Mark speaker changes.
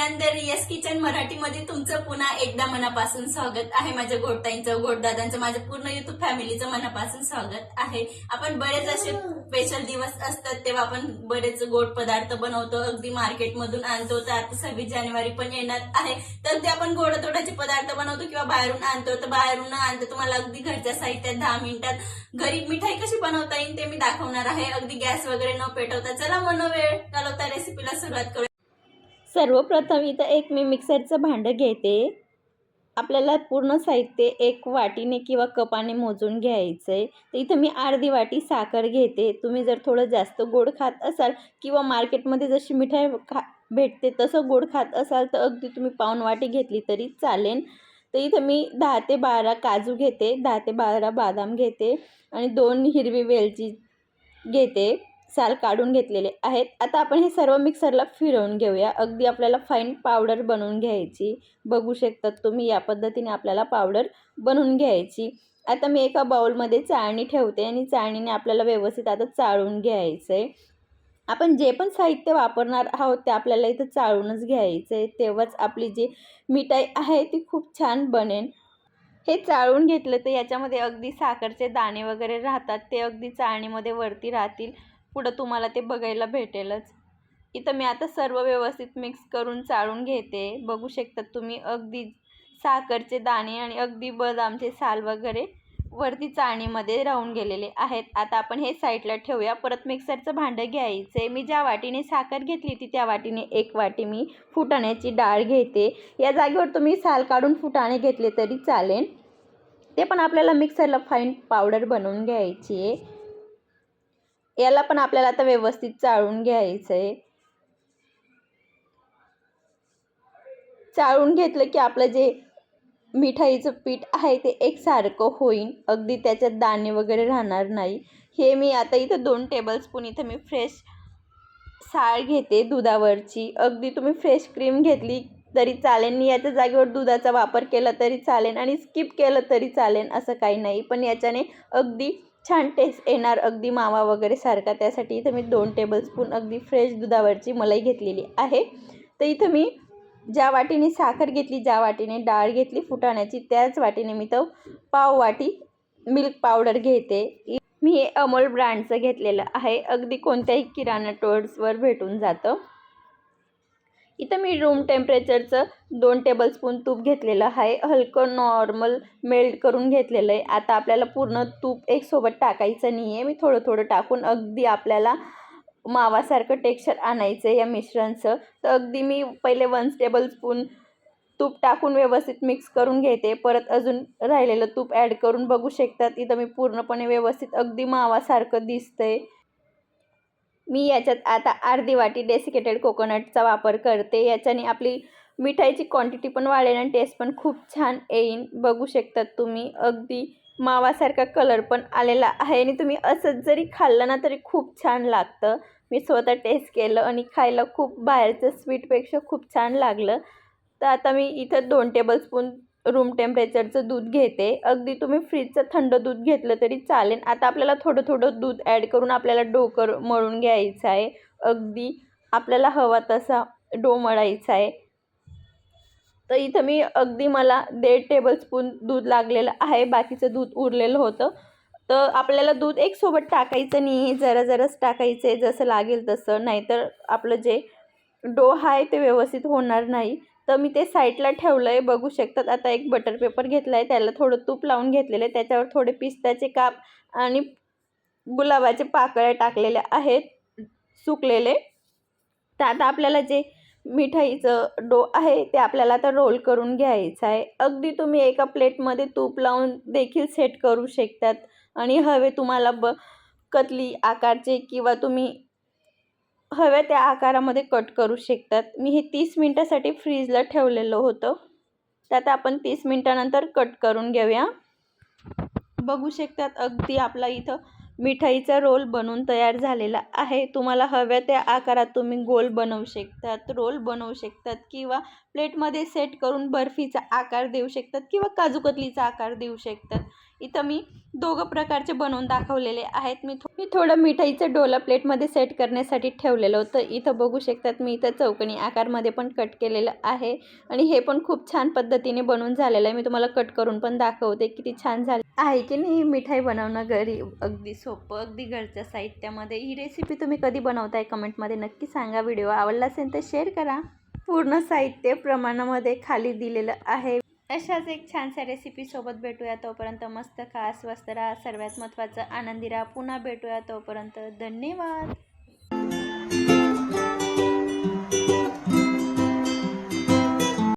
Speaker 1: Me the Reis kitchen मराठीमध्ये तुमचं पुन्हा एकदा मनापासून स्वागत आहे. माझ्या गोडताईंचं गोडदादांचं माझ्या पूर्ण युट्यूब फॅमिलीचं मनापासून स्वागत आहे. आपण बरेच असे स्पेशल दिवस असतात तेव्हा आपण बरेच गोड पदार्थ बनवतो अगदी मार्केटमधून आणतो तर आता सव्वीस जानेवारी पण येणार आहे. तर ते आपण गोड तोडाचे पदार्थ बनवतो किंवा बाहेरून आणतो तर बाहेरून आणतो तुम्हाला अगदी घरच्या साहित्यात दहा मिनिटात घरी मिठाई कशी बनवता येईल ते मी दाखवणार आहे. अगदी गॅस वगैरे न पेटवता चला मन वेळ घालवता रेसिपीला सुरुवात करू.
Speaker 2: सर्वप्रथम इथं एक मी मिक्सरचं भांडं घेते. आपल्याला पूर्ण साहित्य एक वाटीने किंवा कपाने मोजून घ्यायचं आहे तर इथं मी अर्धी वाटी साखर घेते. तुम्ही जर थोडं जास्त गोड खात असाल किंवा मार्केटमध्ये जशी मिठाई खा भेटते तसं गोड खात असाल तर अगदी तुम्ही पाऊण वाटी घेतली तरी चालेल. तर इथं मी दहा ते बारा काजू घेते. दहा ते बारा बदाम घेते. आणि दोन हिरवी वेलची घेते. साल काढून घेतलेले आहेत. आता आपण हे सर्व मिक्सरला फिरवून घेऊया. अगदी आपल्याला फाईन पावडर बनवून घ्यायची. बघू शकतात तुम्ही या पद्धतीने आपल्याला पावडर बनवून घ्यायची. आता मी एका बाउलमध्ये चाळणी ठेवते आणि चाळणीने आपल्याला व्यवस्थित आता चाळून घ्यायचं आहे आपण जे पण साहित्य वापरणार आहोत ते आपल्याला इथं चाळूनच घ्यायचं आहे तेव्हाच आपली जी मिठाई आहे ती खूप छान बनेल. हे चाळून घेतलं तर याच्यामध्ये अगदी साखरचे दाणे वगैरे राहतात. ते अगदी चाळणीमध्ये वरती राहतील. पुढं तुम्हाला ते बघायला भेटेलच. इथं मी आता सर्व व्यवस्थित मिक्स करून चाळून घेते. बघू शकतात तुम्ही अगदी साखरचे दाणे आणि अगदी बदामचे साल वगैरे वरती चाळणीमध्ये राहून गेलेले आहेत. आता आपण हे साईडला ठेवूया. परत मिक्सरचं भांडं घ्यायचं. मी ज्या वाटीने साखर घेतली ती त्या वाटीने एक वाटी मी फुटाण्याची डाळ घेते. या जागेवर तुम्ही साल काढून फुटाणे घेतले तरी चालेल. ते पण आपल्याला मिक्सरला फाईन पावडर बनवून घ्यायची. आहे याला पण आपल्याला आता व्यवस्थित चाळून घ्यायचं आहे चाळून घेतलं की आपलं जे मिठाईचं पीठ आहे ते एकसारखं होईल अगदी त्याच्यात दाणे वगैरे राहणार नाही. हे मी आता इथं दोन टेबलस्पून इथं मी फ्रेश साळ घेते दुधावरची. अगदी तुम्ही फ्रेश क्रीम घेतली तरी चालेल. मी याच्या जागेवर दुधाचा वापर केला तरी चालेल आणि स्किप केलं तरी चालेल असं काही नाही. पण याच्याने अगदी छान टेस्ट येणार अगदी मावा वगैरे सारखा. त्यासाठी इथं मी दोन टेबलस्पून अगदी फ्रेश दुधावरची मलाई घेतलेली आहे. तर इथं मी ज्या वाटीने साखर घेतली ज्या वाटीने डाळ घेतली फुटाण्याची त्याच वाटीने मी तर पाव वाटी मिल्क पावडर घेते. मी हे अमोल ब्रँडचं घेतलेलं आहे. अगदी कोणत्याही किराणा स्टोअर्सवर भेटून जातं. इथं मी रूम टेम्परेचरचं दोन टेबलस्पून तूप घेतलेलं आहे. हलकं नॉर्मल मेल्ट करून घेतलेलं आहे. आता आपल्याला पूर्ण तूप एकसोबत टाकायचं नाही आहे मी थोडं थोडं टाकून अगदी आपल्याला मावासारखं टेक्स्चर आणायचं आहे या मिश्रणचं. तर अगदी मी पहिले वन टेबलस्पून तूप टाकून व्यवस्थित मिक्स करून घेते. परत अजून राहिलेलं तूप ॲड करून बघू शकतात. इथं मी पूर्णपणे व्यवस्थित अगदी मावासारखं दिसतंय. मी याच्यात आता अर्धी वाटी डेसिकेटेड कोकोनटचा वापर करते. याच्याने आपली मिठाईची क्वांटिटी पण वाढेल आणि टेस्ट पण खूप छान येईन बघू शकतात तुम्ही अगदी मावासारखा कलर पण आलेला आहे आणि तुम्ही असंच जरी खाल्लं ना तरी खूप छान लागतं. मी स्वतः टेस्ट केलं आणि खायला खूप बाहेरचं स्वीटपेक्षा खूप छान लागलं. तर आता मी इथं दोन टेबलस्पून रूम टेम्परेचरचं दूध घेते. अगदी तुम्ही फ्रीजचं थंड दूध घेतलं तरी चालेल. आता आपल्याला थोडं थोडं दूध ॲड करून आपल्याला डो कर मळून घ्यायचं आहे. अगदी आपल्याला हवा तसा डो मळायचा आहे. तर इथं मी अगदी मला दीड टेबलस्पून दूध लागलेलं आहे. बाकीचं दूध उरलेलं होतं. तर आपल्याला दूध एक सोबत टाकायचं नाही. जरा जराच टाकायचं आहे. जसं लागेल तसं. नाहीतर आपलं जे डो आहे ते व्यवस्थित होणार नाही. तर मी ते साईडला ठेवलं आहे बघू शकतात. आता एक बटर पेपर घेतला आहे त्याला थोडं तूप लावून घेतलेलं आहे. त्याच्यावर थोडे पिस्त्याचे काप आणि गुलाबाचे पाकळ्या टाकलेल्या आहेत सुकलेले. तर आता आपल्याला जे मिठाईचं डो आहे ते आपल्याला आता रोल करून घ्यायचं आहे. अगदी तुम्ही एका प्लेटमध्ये तूप लावून देखील सेट करू शकतात. आणि हवे तुम्हाला ब कतली आकारचे किंवा तुम्ही हव्या त्या आकारामध्ये कट करू शकतात. मी हे तीस मिनटासाठी फ्रीजला ठेवलेलं होतं. तर आता आपण तीस मिनटानंतर कट करून घेऊया. बघू शकतात अगदी आपला इथं मिठाईचा रोल बनवून तयार झालेला आहे. तुम्हाला हव्या त्या आकारात तुम्ही गोल बनवू शकतात रोल बनवू शकतात किंवा प्लेटमध्ये सेट करून बर्फीचा आकार देऊ शकतात किंवा काजूकतलीचा आकार देऊ शकतात. इथं मी दोघं प्रकारचे बनवून दाखवलेले आहेत. मी थो- मी थोडं मिठाईचं डोला प्लेटमध्ये सेट करण्यासाठी ठेवलेलं होतं. इथं बघू शकतात मी इथं चौकणी आकारमध्ये पण कट केलेलं आहे. आणि हे पण खूप छान पद्धतीने बनवून झालेलं आहे. मी तुम्हाला कट करून पण दाखवते किती छान झाले आहे की नाही मिठाई बनवणं घरी अगदी सोपं अगदी घरच्या साहित्यामध्ये. ही रेसिपी तुम्ही कधी बनवताय कमेंटमध्ये नक्की सांगा. व्हिडिओ आवडला असेल तर शेअर करा. पूर्ण साहित्य प्रमाणामध्ये खाली दिलेलं आहे. अशाच एक छानशा रेसिपीसोबत भेटूया तोपर्यंत. मस्त खा स्वस्त राहा. सर्वात महत्त्वाचं आनंदी राहा. पुन्हा भेटूया तोपर्यंत. धन्यवाद.